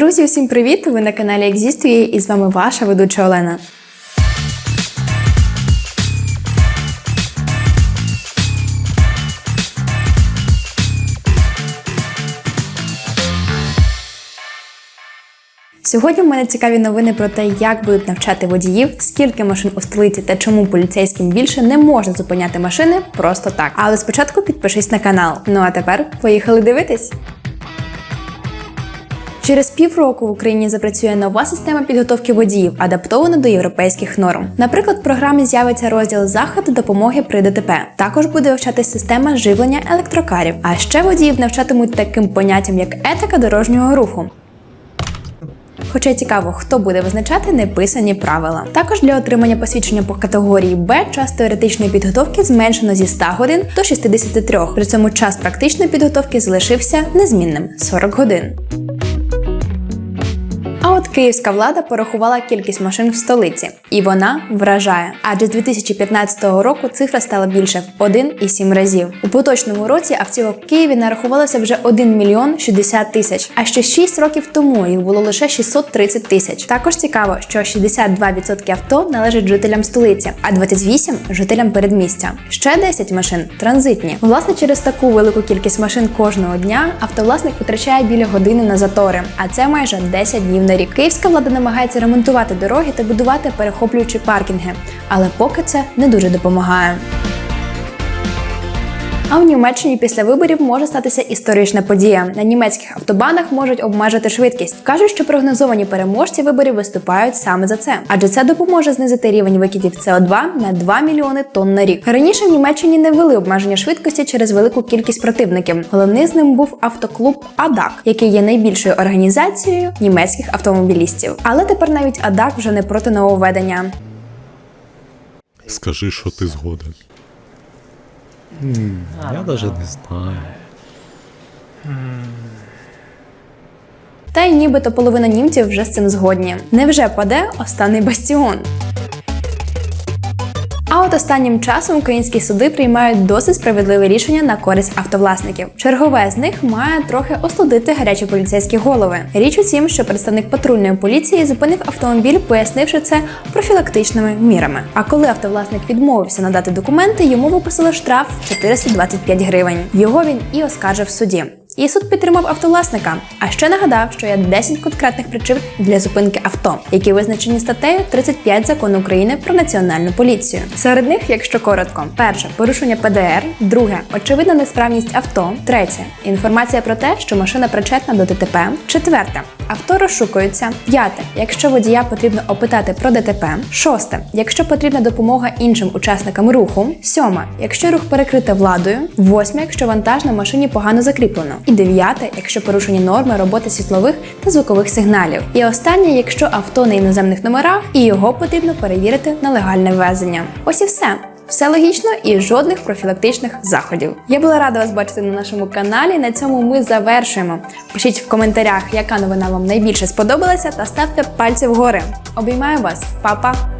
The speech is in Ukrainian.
Друзі, усім привіт! Ви на каналі Екзістує і з вами ваша ведуча Олена. Сьогодні в мене цікаві новини про те, як будуть навчати водіїв, скільки машин у столиці та чому поліцейським більше не можна зупиняти машини просто так. Але спочатку підпишись на канал. Ну а тепер поїхали дивитись. Через півроку в Україні запрацює нова система підготовки водіїв, адаптована до європейських норм. Наприклад, в програмі з'явиться розділ заходу допомоги при ДТП. Також буде вчатись система живлення електрокарів. А ще водіїв навчатимуть таким поняттям, як етика дорожнього руху. Хоча цікаво, хто буде визначати неписані правила. Також для отримання посвідчення по категорії Б час теоретичної підготовки зменшено зі 100 годин до 63. При цьому час практичної підготовки залишився незмінним 40 годин. От київська влада порахувала кількість машин в столиці, і вона вражає. Адже з 2015 року цифра стала більше в 1,7 разів. У поточному році автівок в Києві нарахувалося вже 1 мільйон 60 тисяч. А ще 6 років тому їх було лише 630 тисяч. Також цікаво, що 62% авто належать жителям столиці, а 28% – жителям передмістя. Ще 10 машин транзитні. Власне, через таку велику кількість машин кожного дня автовласник витрачає біля години на затори, а це майже 10 днів на рік. Київська влада намагається ремонтувати дороги та будувати перехоплюючі паркінги, але поки це не дуже допомагає. А в Німеччині після виборів може статися історична подія. На німецьких автобанах можуть обмежити швидкість. Кажуть, що прогнозовані переможці виборів виступають саме за це, адже це допоможе знизити рівень викидів СО2 на 2 мільйони тонн на рік. Раніше в Німеччині не ввели обмеження швидкості через велику кількість противників. Головний з ним був автоклуб АДАК, який є найбільшою організацією німецьких автомобілістів. Але тепер навіть АДАК вже не проти нововведення. Скажи, що ти згоден. Я даже не знаю. Та й нібито половина німців вже з цим згодні. Невже паде останній бастіон? А от останнім часом українські суди приймають досить справедливе рішення на користь автовласників. Чергове з них має трохи остудити гарячі поліцейські голови. Річ у тім, що представник патрульної поліції зупинив автомобіль, пояснивши це профілактичними мірами. А коли автовласник відмовився надати документи, йому виписали штраф 425 гривень. Його він і оскаржив в суді. І суд підтримав автовласника. А ще нагадав, що є 10 конкретних причин для зупинки авто, які визначені статтею 35 закону України про національну поліцію. Серед них, якщо коротко, перше порушення ПДР, друге очевидна несправність авто, третє інформація про те, що машина причетна до ДТП, четверте авто розшукується, п'яте, якщо водія потрібно опитати про ДТП, шосте, якщо потрібна допомога іншим учасникам руху, сьоме, якщо рух перекрите владою, восьме, якщо вантаж на машині погано закріплено, і дев'яте, якщо порушені норми роботи світлових та звукових сигналів. І останнє, якщо авто на іноземних номерах і його потрібно перевірити на легальне ввезення. Ось і все. Все логічно і жодних профілактичних заходів. Я була рада вас бачити на нашому каналі. На цьому ми завершуємо. Пишіть в коментарях, яка новина вам найбільше сподобалася, та ставте пальці вгори. Обіймаю вас, Па-па!